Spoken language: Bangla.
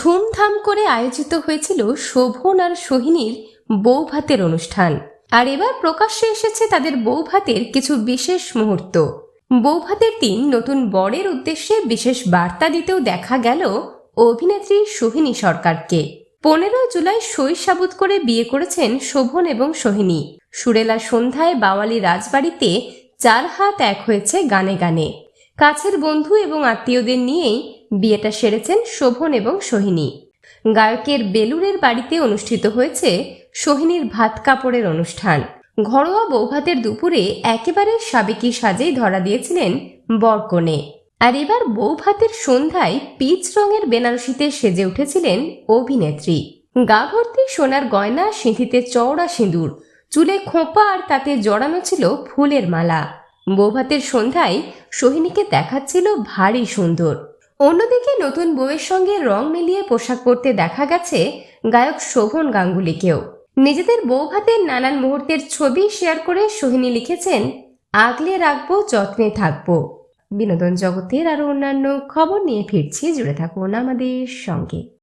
ধুমধাম করে আয়োজিত হয়েছিল শোভন আর সোহিনীর বৌভাতের অনুষ্ঠান। আর এবার প্রকাশ্যে এসেছে তাদের বৌভাতের কিছু বিশেষ মুহূর্ত। বৌভাতের দিন নতুন বরের উদ্দেশ্যে বিশেষ বার্তা দিতেও দেখা গেল অভিনেত্রী সোহিনী সরকারকে। পনেরো জুলাই সই সাবুত করে বিয়ে করেছেন শোভন এবং সোহিনী। সুরেলা সন্ধ্যায় বাওয়ালি রাজবাড়িতে চার হাত এক হয়েছে গানে গানে। কাছের বন্ধু এবং আত্মীয়দের নিয়েই বিয়েটা সেরেছেন শোভন এবং সোহিনী। গায়কের বেলুরের বাড়িতে অনুষ্ঠিত হয়েছে সোহিনীর ভাত কাপড়ের অনুষ্ঠান। ঘরোয়া বৌভাতের দুপুরে একেবারে সাবেকি সাজেই ধরা দিয়েছিলেন বরকনে। আর এবার বৌভাতের সন্ধ্যায় পিচ রঙের বেনারসিতে সেজে উঠেছিলেন অভিনেত্রী। গা ভর্তি সোনার গয়না, সিঁথিতে চওড়া সিঁদুর, চুলে খোঁপা আর তাতে জড়ানো ছিল ফুলের মালা। বৌভাতের সন্ধ্যায় সোহিনীকে দেখাচ্ছিল ভারী সুন্দর। অন্যদিকে নতুন বউয়ের সঙ্গে রং মিলিয়ে পোশাক পরতে দেখা গেছে গায়ক শোভন গাঙ্গুলিকেও। নিজেদের বউ বৌভাতের নানান মুহূর্তের ছবি শেয়ার করে সোহিনী লিখেছেন, আগলে রাখব, যত্নে থাকব। বিনোদন জগতের আরও অন্যান্য খবর নিয়ে ফিরছি, জুড়ে থাকুন আমাদের সঙ্গে।